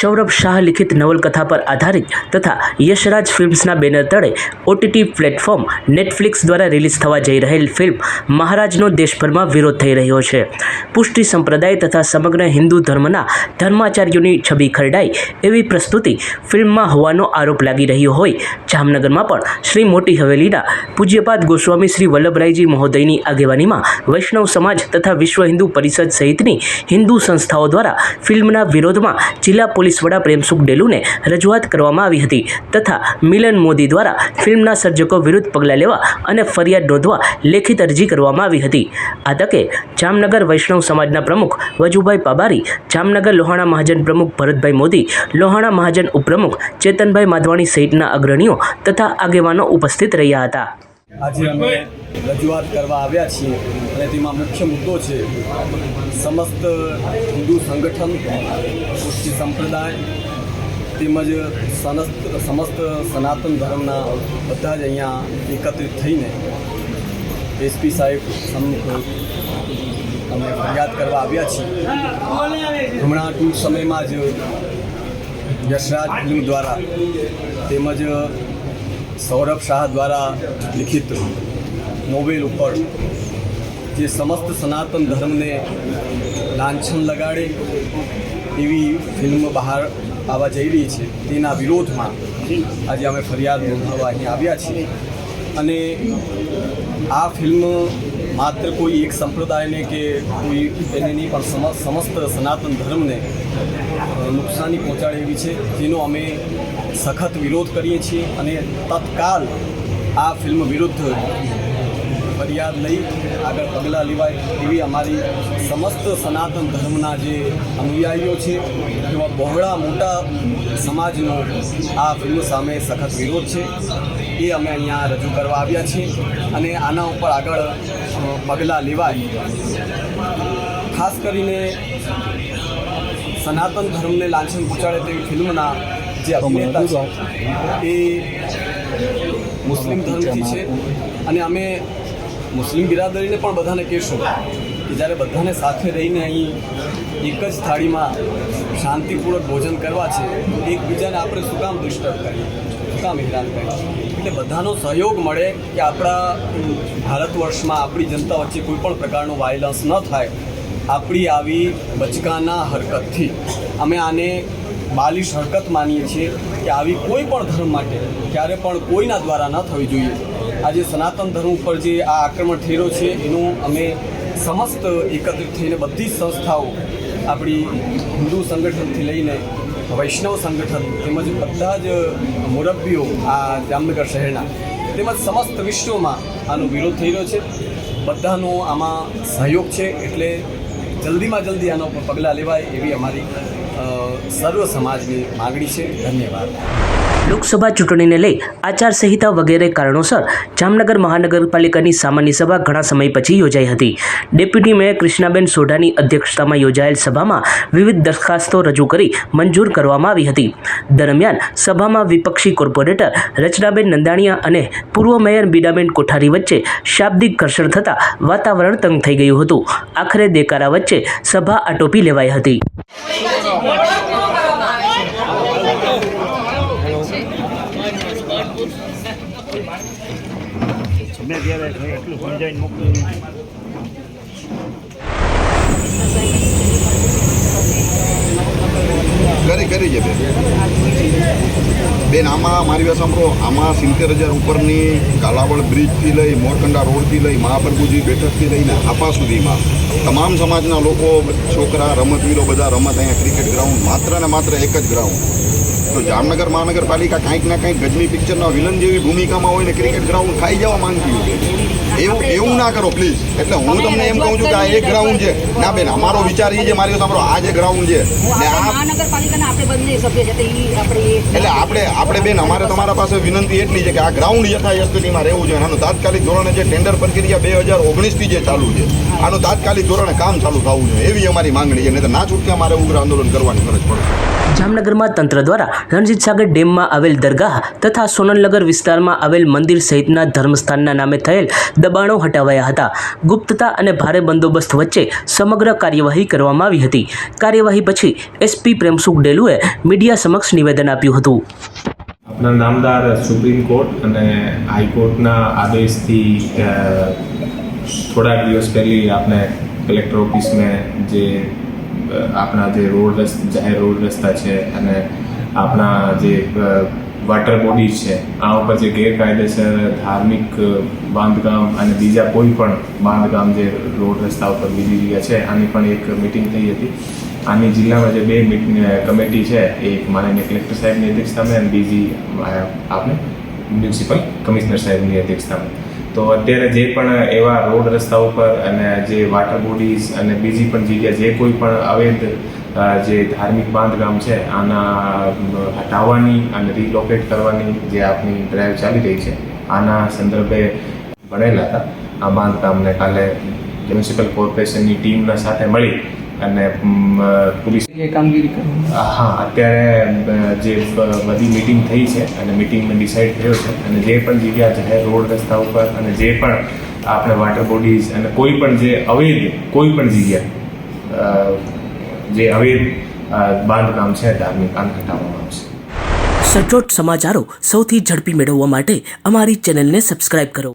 સૌરભ શાહ લિખિત નવલકથા પર આધારિત તથા યશરાજ ફિલ્મ્સના બેનર તળે ઓટીટી પ્લેટફોર્મ નેટફ્લિક્સ દ્વારા રિલીઝ થવા જઈ રહેલ ફિલ્મ મહારાજનો દેશભરમાં વિરોધ થઈ રહ્યો છે. પુષ્ટિ સંપ્રદાય તથા સમગ્ર હિન્દુ ધર્મના ધર્માચાર્યોની છબી ખરડાઈ એવી પ્રસ્તુતિ ફિલ્મમાં હોવાનો આરોપ લાગી રહ્યો હોય. જામનગરમાં પણ શ્રી મોટી હવેલીના પૂજ્યપાદ ગોસ્વામી શ્રી વલ્લભરાયજી મહોદયની આગેવાનીમાં વૈષ્ણવ સમાજ તથા વિશ્વ હિન્દુ પરિષદ સહિતની હિન્દુ સંસ્થાઓ દ્વારા ફિલ્મના વિરોધમાં જિલ્લા પોલીસ વડા પ્રેમસુખ ડેલુને રજૂઆત કરવામાં આવી હતી તથા મિલન મોદી દ્વારા ફિલ્મના સર્જકો વિરુદ્ધ પગલાં લેવા અને ફરિયાદ નોંધવા લેખિત અરજી કરવામાં આવી હતી. આ તકે જામનગર વૈષ્ણવ સમાજના પ્રમુખ વજુભાઈ પાબારી, જામનગર લોહાણા મહાજન પ્રમુખ ભરતભાઈ મોદી, લોહાણા મહાજન ઉપપ્રમુખ ચેતનભાઈ માધવાણી સહિતના અગ્રણીઓ તથા આગેવાનો ઉપસ્થિત રહ્યા હતા. આજે અમે રજૂઆત કરવા આવ્યા છીએ અને તેમાં મુખ્ય મુદ્દો છે સમસ્ત હિન્દુ સંગઠન પુષ્ટિ સંપ્રદાય તેમજ સનસ્ત સમસ્ત સનાતન ધર્મના બધા જ અહીંયા એકત્રિત થઈને એસપી સાહેબ સન્મુખ અમે ફરિયાદ કરવા આવ્યા છીએ. હમણાં ટૂંક સમયમાં જ યશરાજ ફિલ્મ દ્વારા તેમજ સૌરભ શાહ દ્વારા લિખિત નોવેલ ઉપર જે સમસ્ત સનાતન ધર્મને લાંછન લગાડે એવી ફિલ્મ બહાર આવવા જઈ રહી છે, તેના વિરોધમાં આજે અમે ફરિયાદ નોંધાવવા અહીં આવ્યા છીએ. અને આ ફિલ્મ માત્ર કોઈ એક સંપ્રદાયને કે કોઈ એને નહીં, પણ સમ- સમસ્ત સનાતન ધર્મને નુકસાની પહોંચાડે એવી છે, જેનો અમે સખત વિરોધ કરીએ છીએ અને તત્કાલ આ ફિલ્મ વિરુદ્ધ ફરિયાદ લઈ આગળ પગલાં લેવાય એવી અમારી સમસ્ત સનાતન ધર્મના જે અનુયાયીઓ છે, એવા બહોળા મોટા સમાજનો આ ફિલ્મ સામે સખત વિરોધ છે. એ અમે અહીંયા રજૂ કરવા આવ્યા છીએ અને આના ઉપર આગળ પગલાં લેવાય. ખાસ કરીને સનાતન ધર્મને લાંછન પહોંચાડે તેવી ફિલ્મના જે અભિનેતા છે એ મુસ્લિમ ધર્મથી છે અને અમે મુસ્લિમ બિરાદરીને પણ બધાને કહેશું કે જ્યારે બધાને સાથે રહીને અહીં એક જ થાળીમાં શાંતિપૂર્વક ભોજન કરવા છે એકબીજાને આપણે શું કામ ડિસ્ટર્બ કરીએ? શું કામ હેરાન કરીએ? એટલે બધાનો સહયોગ મળે કે આપણા ભારત વર્ષમાં આપણી જનતા વચ્ચે કોઈ પણ પ્રકારનું વાયલન્સ ન થાય આપણી આવી બચકાના હરકતથી. અમે આને બાલિશ હરકત માનીએ છીએ કે આવી કોઈ પણ ધર્મ માટે ક્યારે પણ કોઈના દ્વારા ન થવી જોઈએ. આજે સનાતન ધર્મ ઉપર જે આ આક્રમણ થઈ રહ્યો છે, એનું અમે સમસ્ત એકત્રિત થઈને બધી સંસ્થાઓ, આપણી હિન્દુ સંગઠનથી લઈને વૈષ્ણવ સંગઠન તેમજ બધા જ મુરબ્બીઓ આ જામનગર શહેરના, તેમજ સમસ્ત વિશ્વમાં આનો વિરોધ થઈ રહ્યો છે. બધાનો આમાં સહયોગ છે, એટલે જલ્દીમાં જલ્દી આના ઉપર પગલાં લેવાય એવી અમારી સર્વ સમાજની માગણી છે. ધન્યવાદ. લોકસભા ચૂંટણીને લઈ આચારસંહિતા વગેરે કારણોસર જામનગર મહાનગરપાલિકાની સામાન્ય સભા ઘણા સમય પછી યોજાઈ હતી. ડેપ્યુટી મેયર કૃષ્ણાબેન સોઢાની અધ્યક્ષતામાં યોજાયેલ સભામાં વિવિધ દરખાસ્તો રજૂ કરી મંજૂર કરવામાં આવી હતી. દરમિયાન સભામાં વિપક્ષી કોર્પોરેટર રચનાબેન નંદાણીયા અને પૂર્વ મેયર બીડાબેન કોઠારી વચ્ચે શાબ્દિક ઘર્ષણ થતાં વાતાવરણ તંગ થઈ ગયું હતું. આખરે દેકારા વચ્ચે સભા આટોપી લેવાઈ હતી. ગમે ત્યારે એટલું સમજાવીને મોકલું કરી કરી છે બેન, આમાં મારી વાત સાંભળો. આમાં સિત્તેર હજાર ઉપરની કાલાવડ બ્રિજથી લઈ મોરકંડા રોડથી લઈ મહાપ્રભુજી બેઠકથી લઈને આપા સુધીમાં તમામ સમાજના લોકો, છોકરા, રમતવીરો બધા રમત અહીંયા ક્રિકેટ ગ્રાઉન્ડ માત્ર ને માત્ર એક જ ગ્રાઉન્ડ તો જામનગર મહાનગરપાલિકા કાંઈક ના કાંઈક ગજની પિક્ચરના વિલન જેવી ભૂમિકામાં હોય ને ક્રિકેટ ગ્રાઉન્ડ ખાઈ જવા માંગતી હોય. એવું એવું ના કરો પ્લીઝ એટલે હું તમને એમ કહું છું કે આ એક ગ્રાઉન્ડ છે. ના બેન અમારો વિચાર એ છે મારી સાંભળો આ જે ગ્રાઉન્ડ છે એટલે આપણે આપણે બેન અમારે તમારા પાસે વિનંતી એટલી છે કે આ ગ્રાઉન્ડ યથાયસ્થિતિમાં રહેવું જોઈએ આનું તાત્કાલિક ધોરણે જે ટેન્ડર પ્રક્રિયા બે હજાર ઓગણીસથી જે ચાલુ છે આનું તાત્કાલિક ધોરણે કામ ચાલુ થવું જોઈએ એવી અમારી માંગણી છે નહીં તો ના છૂટકે અમારે ઉગ્ર આંદોલન કરવાની ફરજ પડશે જામનગરમાં તંત્ર દ્વારા રણજીત સાગર ડેમમાં આવેલ દરગાહ તથા સોનલનગર વિસ્તારમાં આવેલ મંદિર સહિતના ધર્મસ્થાનના નામે થયેલ દબાણો હટાવાયા હતા. ગુપ્તતા અને ભારે બંદોબસ્ત વચ્ચે સમગ્ર કાર્યવાહી કરવામાં આવી હતી. કાર્યવાહી પછી એસપી પ્રેમસુખ ડેલુએ મીડિયા સમક્ષ નિવેદન આપ્યું હતું. આપણા નામદાર સુપ્રીમ કોર્ટ અને હાઈકોર્ટના આદેશથી થોડા દિવસ પહેલી આપણે કલેક્ટર ઓફિસમાં જે આપણા જે રોડ જાહેર રોડ રસ્તા છે અને આપણા જે વોટર બોડીઝ છે, આ ઉપર જે ગેરકાયદેસર ધાર્મિક બાંધકામ અને બીજા કોઈ પણ બાંધકામ જે રોડ રસ્તા ઉપર બીજી જગ્યા છે, આની પણ એક મિટિંગ થઈ હતી. આની જિલ્લામાં જે બે કમિટી છે, એક માનનીય કલેક્ટર સાહેબની અધ્યક્ષતામાં અને બીજી આપણે મ્યુનિસિપલ કમિશનર સાહેબની અધ્યક્ષતામાં. તો અત્યારે જે પણ એવા રોડ રસ્તા ઉપર અને જે વોટર બોડીઝ અને બીજી પણ જગ્યા જે કોઈ પણ અવૈધ જે ધાર્મિક બાંધકામ છે, આના હટાવવાની અને રિલોકેટ કરવાની જે આપણી ડ્રાઈવ ચાલી રહી છે, આના સંદર્ભે ભણેલા હતા. આ બાંધકામને કાલે મ્યુનિસિપલ કોર્પોરેશનની ટીમના સાથે મળી અને પોલીસ કામગીરી હા અત્યારે જે બધી મિટિંગ થઈ છે અને મિટિંગમાં ડિસાઇડ થયો છે અને જે પણ જગ્યા જાહેર રોડ રસ્તા ઉપર અને જે પણ આપણે વોટર બોડીઝ અને કોઈ પણ જે અવૈધ કોઈ પણ જગ્યા જે અવૈધ બાંધકામ છે ધાર્મિક આને હટાવવામાં આવશે. સચોટ સમાચારો સૌથી ઝડપી મેળવવા માટે અમારી ચેનલને સબસ્ક્રાઇબ કરો.